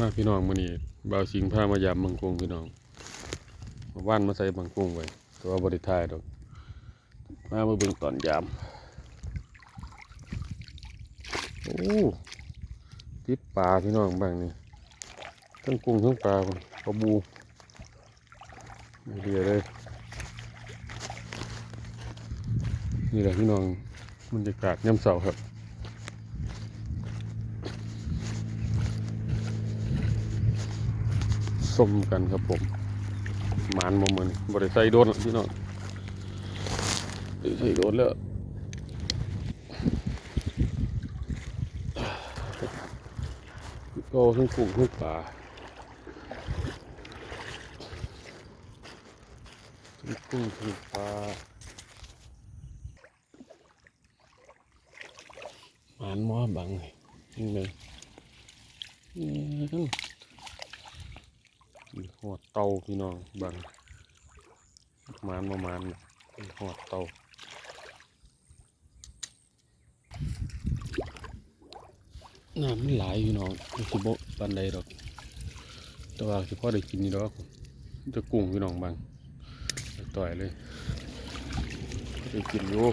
มาพี่น้องมื้อนี้บ่าวสิงพามายามบางกงพี่น้องมาว่านมาใส่บางกงไว้แต่ว่าบ่ได้ถ่ายดอกมามาเบิ่งตอนยามโอ้ติดปลาพี่น้องบางนี่ทั้งกุ้งทั้งปลาปลาบูเรียเลยนี่แหละพี่น้องบรรยากาศย่ำเสาครับ ส้มกันครับผมหมานมาเหมือนบริใส่โดนพี่น้องได้ใส่โดนแล้วก็ทั้งกุ้งทั้งปลาทั้งกุ้งทั้งปลาหมานม้อบังนี่เลยนี่ทั้งมี หอดเตาพี่น้องบังมานประมาณหอดเตาน้ำมันหลายพี่น้องไม่สิบปันใดดอก แต่ว่าสิพ่อได้กินนี่ดอกจะกุ้งพี่น้องบังต่อยเลยได้กินอยู่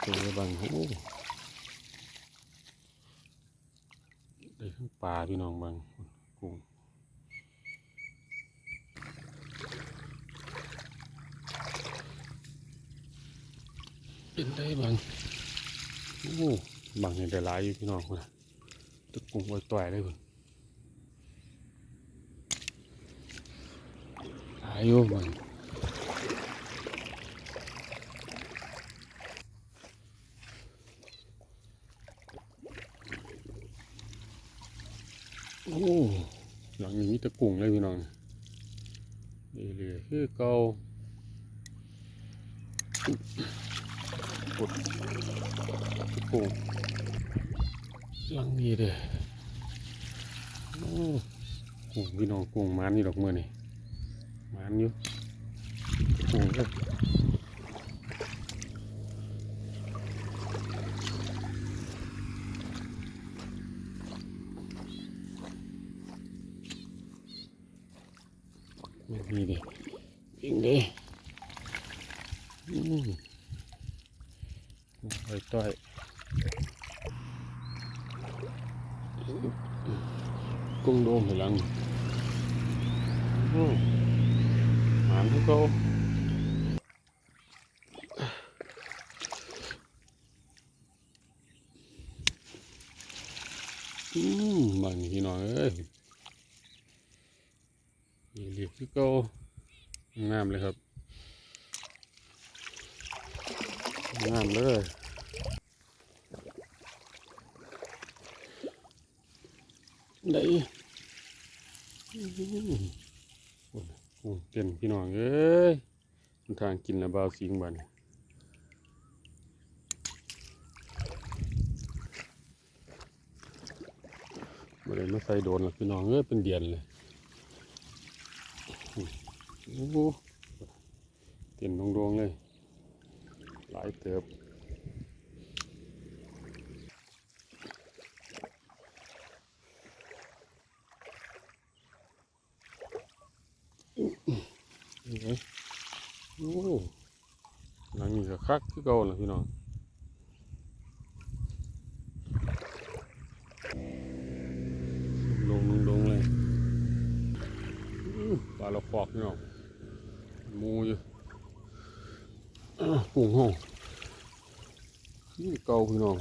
เจอบังโอ้ได้ทั้งปลาพี่น้องบังกุ้งเป็นได้บางโอ้บางอย่างได้หลายอยู่พี่น้องคนตึกกุ้งไว้ต่อยเลยคนหลายอยู่บาง โอ้หลังนี้มีตะกุ่งเลยพี่น้องนี่เลยคือเกาปุดกุ้งลังนี้เด้อโอ้โหพี่น้องกุ่งมันนี่ดอกเมื่อนี่มันอยู่กุ้งเลยมันนี่เด้ ยิงเด้อืมไปต้อยกุ้งโดมไปหลั งามเลยครับ งามเลยได้อื้อหือโอ้ยโอ้ยเต็มพี่น้องเอ้ยทางกินแล้วบ่าวสิงบัดนบ่ได้มาใส่โดนหรอกพี่น้องเอ้ยเป็นเดือนเลย โอ้เต็มดวงๆเลย หลายเติบนี่ไงโอ้หลังนี้ก็คักคือเก่าล่ะพี่น้องลงลงลงเลยปลาเราฟอกพี่น้อง มูอยู่กุ้งห้องนี่เกาพี่น้อง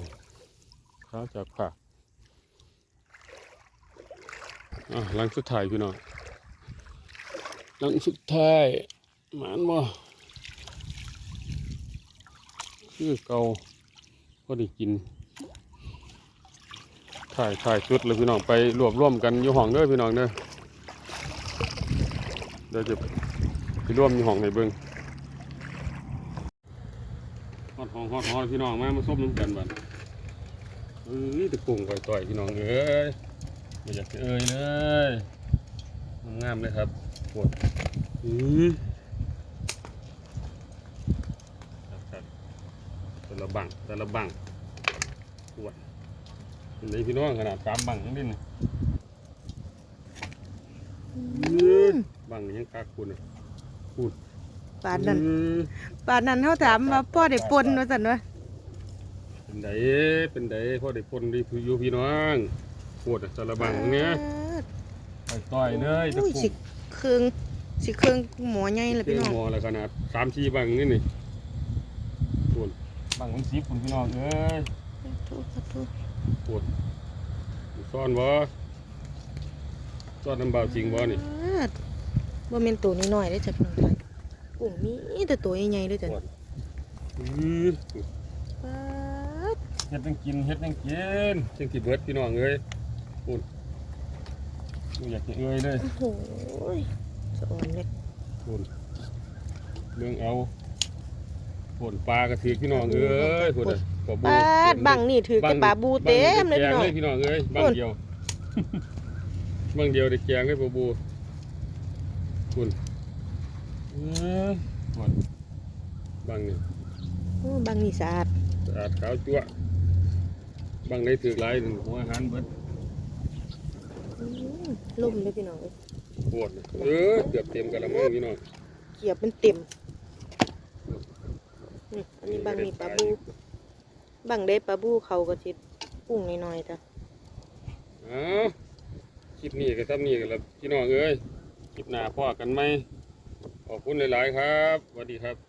ข้าจากผักอะหลังสุดท้ายพี่น้องหลังสุดท้ายหมานบ่คือเกาก็ได้กินถ่ายถ่ายชุดเลยพี่น้องไปรวบรวมกันอยู่ห้องเด้อพี่น้องเด้อเดี๋ยวจะ ไปร่วมอยู่ห้องให้เบิ่งฮอดห้องฮอดฮองพี่น้องแม่มาซบน้ำกันบันเอ้ยตะกุ่งก่ต่อยพี่น้องเอ้ยไม่อยากเอ้ยเลยงามเลยครับปวดอือแต่ละบังแต่ละบังปวดเป็นพี่น้องขนาดสามบังทั้งดิ้นบังยังคาคุณอะ ปานนั้นอืมปานนั้นเขาถามว่าพ่อได้ปนว่าสันวะเป็นไดเป็นไดพ่อได้ปนดีคืออยู่พี่น้องปวดอะแต่ละบังเนี้ยไปต่อยเลยตะอุ้ยกุ่สิมเครื่องสิเครื่องหมอใหญ่ละเจพี่อน้องหมอแล้วขนาดสามสี่บังนี่นี่ปวดบังมันสีคุณพี่น้องเอ้ยโทษขอโทษปวดซ่อนบ่ซ่อนน้ำเบาจริงบ่นี่ ปาดบ่แม่นตัวน้อยๆเด้อจ้ะพี่น้องจ้ะกุ้งมีแต่ตัวใหญ่ๆเด้อจ้ะปวดอื้อปาดเฮ็ดจังกินเฮ็ดจังกินจังสิเบิดพี่น้องเอ้ยปวดบ่อยากจะเอ้ยเลยโอ้โหยสะอ่อนเลยปวดเรื่องเอาปวดปลากระถือพี่น้องเอ้ยปวดอะปลาบูปาดบังนี่ถือกับปลาบูเต็มเลยพี่น้องบังนี่ได้แกงเลยพี่น้องเอ้ยบังโอ้ยเดียวบังเดียวได้แกงเลยปลาบู คุณเอ้ยปวดบังนี่โอ้บังนี่สะอาดสะอาดขาวจั่วบังในถือหลายหนึ่งหัวอาหารเบิดอืมล่มเลยพี่น้องเอ้ยปวดเลยเออเกือบเต็มกระมังพี่น้องเกียบมันเต็มนี่อันนี้บังนี่ปลาบูบังได้ปลาบูเขาก็สิกุ้งน้อยๆจ้ะ เอ้าคลิปนี้ก็ทำนี่กันแล้วพี่น้องเอ้ย คลิปหน้าพ่อกันไหมขอบคุณหลาย ๆ ครับสวัสดีครับ